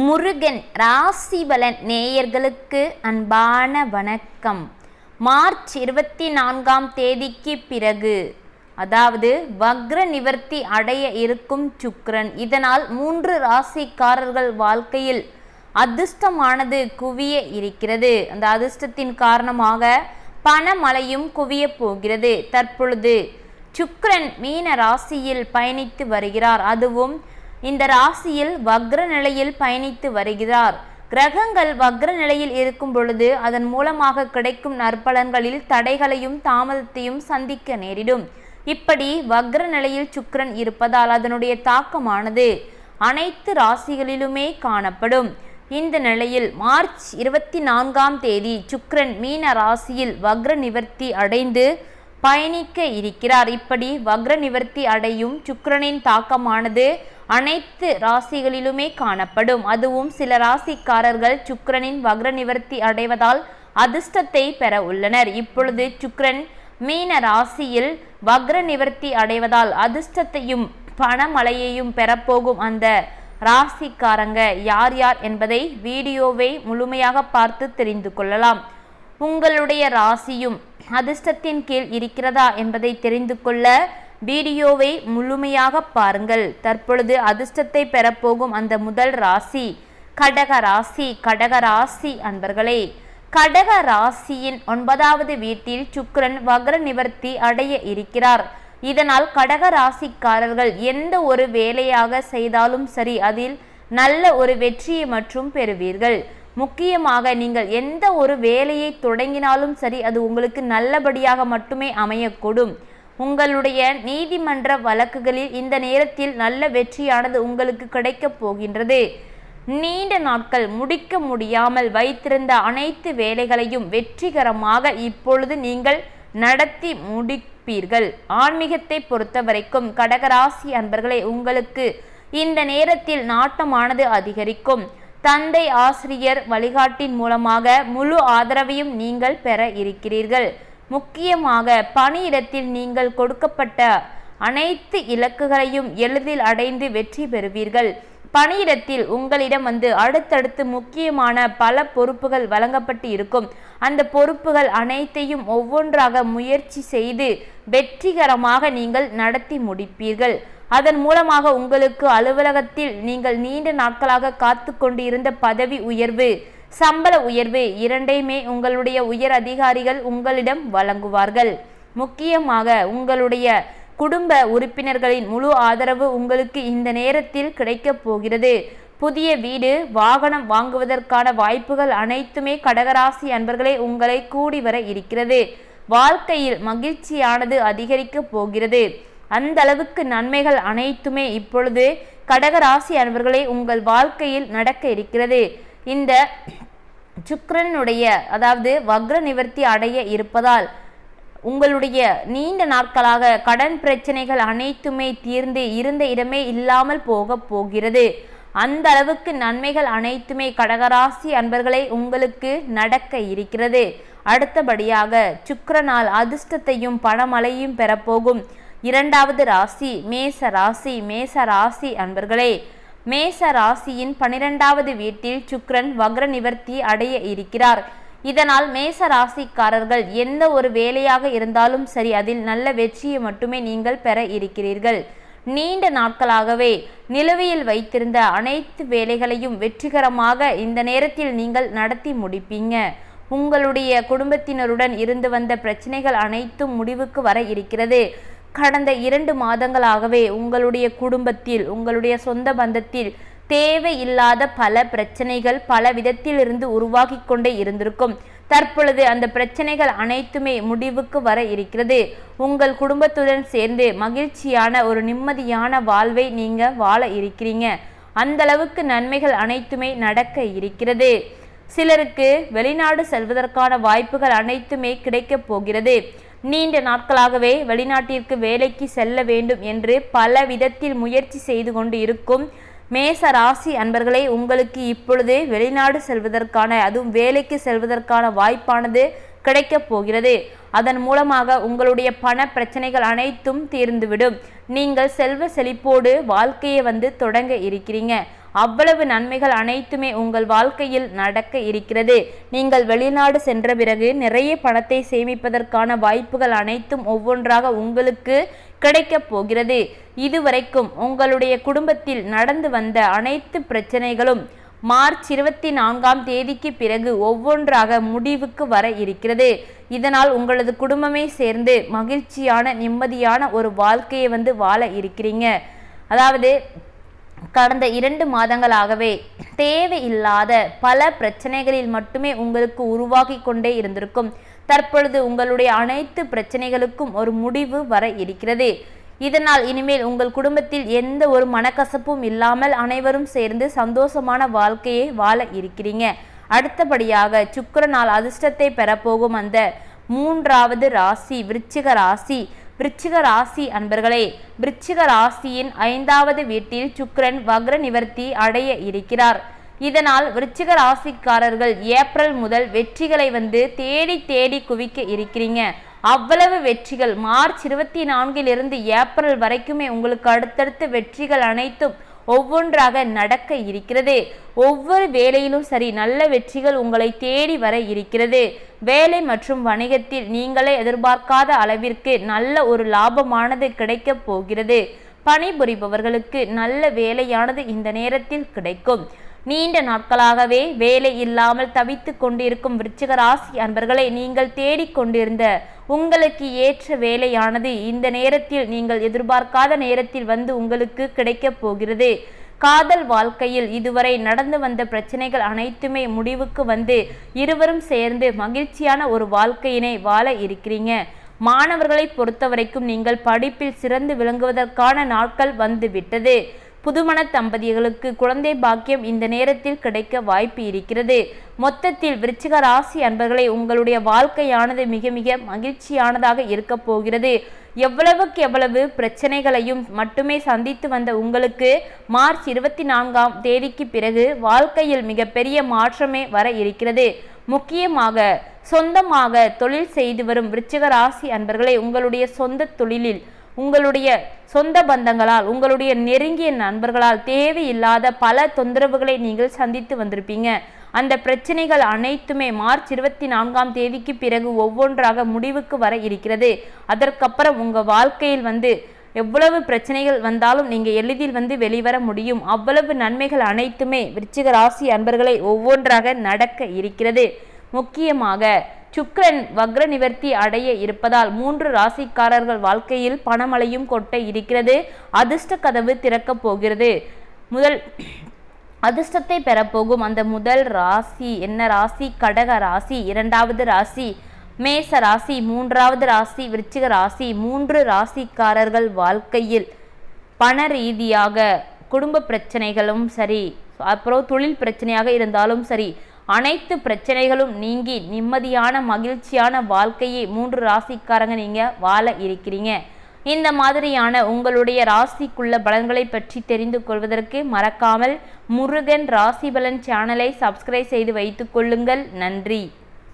முருகன் ராசிபலன் நேயர்களுக்கு அன்பான வணக்கம். மார்ச் இருபத்தி நான்காம் தேதிக்கு பிறகு அதாவது வக்ர நிவர்த்தி அடைய இருக்கும் சுக்ரன் இதனால் மூன்று ராசிக்காரர்கள் வாழ்க்கையில் அதிர்ஷ்டமானது குவிய இருக்கிறது. அந்த அதிர்ஷ்டத்தின் காரணமாக பணமழையும் குவிய போகிறது. தற்பொழுது சுக்ரன் மீன ராசியில் பயணித்து வருகிறார். அதுவும் இந்த ராசியில் வக்ர நிலையில் பயணித்து வருகிறார். கிரகங்கள் வக்ர நிலையில் இருக்கும் பொழுது அதன் மூலமாக கிடைக்கும் நற்பலன்களில் தடைகளையும் தாமதத்தையும் சந்திக்க நேரிடும். இப்படி வக்ர நிலையில் சுக்கரன் இருப்பதால் அதனுடைய தாக்கமானது அனைத்து ராசிகளிலுமே காணப்படும். இந்த நிலையில் மார்ச் இருபத்தி நான்காம் தேதி சுக்ரன் மீன ராசியில் வக்ர நிவர்த்தி அடைந்து பயணிக்க இருக்கிறார். இப்படி வக்ர நிவர்த்தி அடையும் சுக்கரனின் தாக்கமானது அனைத்து ராசிகளிலுமே காணப்படும். அதுவும் சில ராசிக்காரர்கள் சுக்கரனின் வக்ர நிவர்த்தி அடைவதால் அதிர்ஷ்டத்தை பெற உள்ளனர். இப்பொழுது சுக்கரன் மீன ராசியில் வக்ர நிவர்த்தி அடைவதால் அதிர்ஷ்டத்தையும் பணமழையையும் பெறப்போகும் அந்த ராசிக்காரங்க யார் யார் என்பதை வீடியோவை முழுமையாக பார்த்து தெரிந்து கொள்ளலாம். உங்களுடைய ராசியும் அதிர்ஷ்டத்தின் கீழ் இருக்கிறதா என்பதை தெரிந்து கொள்ள வீடியோவை முழுமையாக பாருங்கள். தற்பொழுது அதிர்ஷ்டத்தை பெறப்போகும் அந்த முதல் ராசி கடக ராசி கடக ராசி அன்பர்களே. கடக ராசியின் ஒன்பதாவது வீட்டில் சுக்கரன் வக்ர நிவர்த்தி அடைய இருக்கிறார். இதனால் கடக ராசிக்காரர்கள் எந்த ஒரு வேலையாக செய்தாலும் சரி அதில் நல்ல ஒரு வெற்றியை மற்றும் பெறுவீர்கள். முக்கியமாக நீங்கள் எந்த ஒரு வேலையை தொடங்கினாலும் சரி அது உங்களுக்கு நல்லபடியாக மட்டுமே அமையக்கூடும். உங்களுடைய நீதிமன்ற வழக்குகளில் இந்த நேரத்தில் நல்ல வெற்றியானது உங்களுக்கு கிடைக்கப் போகின்றது. நீண்ட நாட்கள் முடிக்க முடியாமல் வைத்திருந்த அனைத்து வேலைகளையும் வெற்றிகரமாக இப்பொழுது நீங்கள் நடத்தி முடிப்பீர்கள். ஆன்மீகத்தை பொறுத்த வரைக்கும் கடகராசி அன்பர்களே உங்களுக்கு இந்த நேரத்தில் நாட்டமானது அதிகரிக்கும். தந்தை ஆசிரியர் வழிகாட்டின் மூலமாக முழு ஆதரவையும் நீங்கள் பெற இருக்கிறீர்கள். முக்கியமாக பணியிடத்தில் நீங்கள் கொடுக்கப்பட்ட அனைத்து இலக்குகளையும் எளிதில் அடைந்து வெற்றி பெறுவீர்கள். பணியிடத்தில் உங்களிடம் வந்து அடுத்தடுத்து முக்கியமான பல பொறுப்புகள் வழங்கப்பட்டு இருக்கும். அந்த பொறுப்புகள் அனைத்தையும் ஒவ்வொன்றாக முயற்சி செய்து வெற்றிகரமாக நீங்கள் நடத்தி முடிப்பீர்கள். அதன் மூலமாக உங்களுக்கு அலுவலகத்தில் நீங்கள் நீண்ட நாட்களாக காத்து கொண்டிருந்த பதவி உயர்வு சம்பள உயர்வு இரண்டையுமே உங்களுடைய உயர் அதிகாரிகள் உங்களிடம் வழங்குவார்கள். முக்கியமாக உங்களுடைய குடும்ப உறுப்பினர்களின் முழு ஆதரவு உங்களுக்கு இந்த நேரத்தில் கிடைக்கப் போகிறது. புதிய வீடு வாகனம் வாங்குவதற்கான வாய்ப்புகள் அனைத்துமே கடகராசி அன்பர்களே உங்களை கூடி வர இருக்கிறது. வாழ்க்கையில் மகிழ்ச்சியானது அதிகரிக்கப் போகிறது. அந்த அளவுக்கு நன்மைகள் அனைத்துமே இப்பொழுது கடகராசி அன்பர்களே உங்கள் வாழ்க்கையில் நடக்க இருக்கிறது. இந்த சுக்கரனுடைய அதாவது வக்ர நிவர்த்தி அடைய இருப்பதால் உங்களுடைய நீண்ட நாட்களாக கடன் பிரச்சனைகள் அனைத்துமே தீர்ந்து இருந்த இடமே இல்லாமல் போக போகிறது. அந்த அளவுக்கு நன்மைகள் அனைத்துமே கடகராசி அன்பர்களை உங்களுக்கு நடக்க இருக்கிறது. அடுத்தபடியாக சுக்கரனால் அதிர்ஷ்டத்தையும் பணமழையும் பெறப்போகும். இரண்டாவது ராசி மேச ராசி மேச ராசி அன்பர்களே மேச ராசியின் பனிரெண்டாவது வீட்டில் சுக்ரன் வக்ர நிவர்த்தி அடைய இருக்கிறார். இதனால் மேச ராசிக்காரர்கள் எந்த ஒரு வேலையாக இருந்தாலும் சரி அதில் நல்ல வெற்றியை மட்டுமே நீங்கள் பெற இருக்கிறீர்கள். நீண்ட நாட்களாகவே நிலுவையில் வைத்திருந்த அனைத்து வேலைகளையும் வெற்றிகரமாக இந்த நேரத்தில் நீங்கள் நடத்தி முடிப்பீங்க. உங்களுடைய குடும்பத்தினருடன் இருந்து வந்த பிரச்சனைகள் அனைத்தும் முடிவுக்கு வர இருக்கிறது. கடந்த இரண்டு மாதங்களாகவே உங்களுடைய குடும்பத்தில் உங்களுடைய சொந்த பந்தத்தில் தேவையில்லாத பல பிரச்சனைகள் பல விதத்திலிருந்து உருவாகி கொண்டே இருந்திருக்கும். தற்பொழுது அந்த பிரச்சனைகள் அனைத்துமே முடிவுக்கு வர இருக்கிறது. உங்கள் குடும்பத்துடன் சேர்ந்து மகிழ்ச்சியான ஒரு நிம்மதியான வாழ்வை நீங்க வாழ இருக்கிறீங்க. அந்த அளவுக்கு நன்மைகள் அனைத்துமே நடக்க இருக்கிறது. சிலருக்கு வெளிநாடு செல்வதற்கான வாய்ப்புகள் அனைத்துமே கிடைக்கப் போகிறது. நீண்ட நாட்களாகவே வெளிநாட்டிற்கு வேலைக்கு செல்ல வேண்டும் என்று பல விதத்தில் முயற்சி செய்து கொண்டு இருக்கும் மேச ராசி அன்பர்களே உங்களுக்கு இப்பொழுது வெளிநாடு செல்வதற்கான அதுவும் வேலைக்கு செல்வதற்கான வாய்ப்பானது கிடைக்கப் போகிறது. அதன் மூலமாக உங்களுடைய பண பிரச்சனைகள் அனைத்தும் தீர்ந்துவிடும். நீங்கள் செல்வ செழிப்போடு வாழ்க்கையை வந்து தொடங்க இருக்கிறீங்க. அவ்வளவு நன்மைகள் அனைத்துமே உங்கள் வாழ்க்கையில் நடக்க இருக்கிறது. நீங்கள் வெளிநாடு சென்ற பிறகு நிறைய பணத்தை சேமிப்பதற்கான வாய்ப்புகள் அனைத்தும் ஒவ்வொன்றாக உங்களுக்கு கிடைக்கப் போகிறது. இதுவரைக்கும் உங்களுடைய குடும்பத்தில் நடந்து வந்த அனைத்து பிரச்சனைகளும் மார்ச் இருபத்தி நான்காம் தேதிக்கு பிறகு ஒவ்வொன்றாக முடிவுக்கு வர இருக்கிறது. இதனால் உங்களது குடும்பமே சேர்ந்து மகிழ்ச்சியான நிம்மதியான ஒரு வாழ்க்கையை வந்து வாழ இருக்கிறீங்க. அதாவது கடந்த இரண்டு மாதங்களாகவே தேவையில்லாத பல பிரச்சனைகளில் மட்டுமே உங்களுக்கு உருவாகி கொண்டே இருந்திருக்கும். தற்பொழுது உங்களுடைய அனைத்து பிரச்சனைகளுக்கும் ஒரு முடிவு வர இருக்கிறது. இதனால் இனிமேல் உங்கள் குடும்பத்தில் எந்த ஒரு மனக்கசப்பும் இல்லாமல் அனைவரும் சேர்ந்து சந்தோஷமான வாழ்க்கையை வாழ இருக்கிறீங்க. அடுத்தபடியாக சுக்கரனால் அதிர்ஷ்டத்தை பெறப்போகும் அந்த மூன்றாவது ராசி விருச்சிக ராசி. விருச்சிக ராசி அன்பர்களே விருச்சிக ராசியின் ஐந்தாவது வீட்டில் சுக்கரன் வக்ர நிவர்த்தி அடைய இருக்கிறார். இதனால் விருச்சிக ராசிக்காரர்கள் ஏப்ரல் முதல் வெற்றிகளை வந்து தேடி தேடி குவிக்க இருக்கிறீங்க. அவ்வளவு வெற்றிகள் மார்ச் இருபத்தி நான்கிலிருந்து ஏப்ரல் வரைக்குமே உங்களுக்கு அடுத்தடுத்த வெற்றிகள் அனைத்தும் ஒவ்வொன்றாக நடக்க இருக்கிறது. ஒவ்வொரு வேலையிலும் சரி நல்ல வெற்றிகள் உங்களை தேடி வர இருக்கிறது. வேலை மற்றும் வணிகத்தில் நீங்களே எதிர்பார்க்காத அளவிற்கு நல்ல ஒரு லாபமானது கிடைக்கப் போகிறது. பணிபுரிபவர்களுக்கு நல்ல வேலையானது இந்த நேரத்தில் கிடைக்கும். நீண்ட நாட்களாகவே வேலை இல்லாமல் தவித்து கொண்டிருக்கும் விருச்சிக ராசி அன்பர்களை நீங்கள் தேடிக்கொண்டிருந்த உங்களுக்கு ஏற்ற வேலையானது இந்த நேரத்தில் நீங்கள் எதிர்பார்க்காத நேரத்தில் வந்து உங்களுக்கு கிடைக்கப் போகிறது. காதல் வாழ்க்கையில் இதுவரை நடந்து வந்த பிரச்சனைகள் அனைத்துமே முடிவுக்கு வந்து இருவரும் சேர்ந்து மகிழ்ச்சியான ஒரு வாழ்க்கையினை வாழ இருக்கிறீங்க. மாணவர்களை பொறுத்தவரைக்கும் நீங்கள் படிப்பில் சிறந்து விளங்குவதற்கான நாட்கள் வந்துவிட்டது புதுமண தம்பதிகளுக்கு குழந்தை பாக்கியம் இந்த நேரத்தில் கிடைக்க வாய்ப்பு இருக்கிறது. மொத்தத்தில் விருச்சிக ராசி அன்பர்களை உங்களுடைய வாழ்க்கையானது மிக மிக மகிழ்ச்சியானதாக இருக்க போகிறது. எவ்வளவுக்கு எவ்வளவு பிரச்சனைகளையும் மட்டுமே சந்தித்து வந்த உங்களுக்கு மார்ச் இருபத்தி நான்காம் தேதிக்கு பிறகு வாழ்க்கையில் மிகப்பெரிய மாற்றமே வர இருக்கிறது. முக்கியமாக சொந்தமாக தொழில் செய்து வரும் விருச்சிக ராசி அன்பர்களை உங்களுடைய சொந்த தொழிலில் உங்களுடைய சொந்த பந்தங்களால் உங்களுடைய நெருங்கிய நண்பர்களால் தேவையில்லாத பல தொந்தரவுகளை நீங்கள் சந்தித்து வந்திருப்பீங்க. அந்த பிரச்சனைகள் அனைத்துமே மார்ச் இருபத்தி நான்காம் தேதிக்கு பிறகு ஒவ்வொன்றாக முடிவுக்கு வர இருக்கிறது. அதற்கப்புறம் உங்கள் வாழ்க்கையில் வந்து எவ்வளவு பிரச்சனைகள் வந்தாலும் நீங்கள் எளிதில் வந்து வெளிவர முடியும். அவ்வளவு நன்மைகள் அனைத்துமே விருச்சிக ராசி அன்பர்களை ஒவ்வொன்றாக நடக்க இருக்கிறது. முக்கியமாக சுக்ரன் வக்ர நிவர்த்தி அடைய இருப்பதால் மூன்று ராசிக்காரர்கள் வாழ்க்கையில் பணமழையும் கொட்ட இருக்கிறது. அதிர்ஷ்ட கதவு திறக்கப் போகிறது. முதல் அதிர்ஷ்டத்தை பெறப்போகும் அந்த முதல் ராசி. என்ன ராசி? கடக ராசி. இரண்டாவது ராசி மேச ராசி. மூன்றாவது ராசி விருச்சிக ராசி. மூன்று ராசிக்காரர்கள் வாழ்க்கையில் பண ரீதியாக குடும்ப பிரச்சனைகளும் சரி அப்புறம் தொழில் பிரச்சனையாக இருந்தாலும் சரி அனைத்து பிரச்சனைகளும் நீங்கி நிம்மதியான மகிழ்ச்சியான வாழ்க்கையை மூன்று ராசிக்காரங்க நீங்கள் வாழ இருக்கிறீங்க. இந்த மாதிரியான உங்களுடைய ராசிக்குள்ள பலன்களை பற்றி தெரிந்து கொள்வதற்கு மறக்காமல் முருகன் ராசி பலன் சேனலை சப்ஸ்கிரைப் செய்து வைத்துக் கொள்ளுங்கள். நன்றி.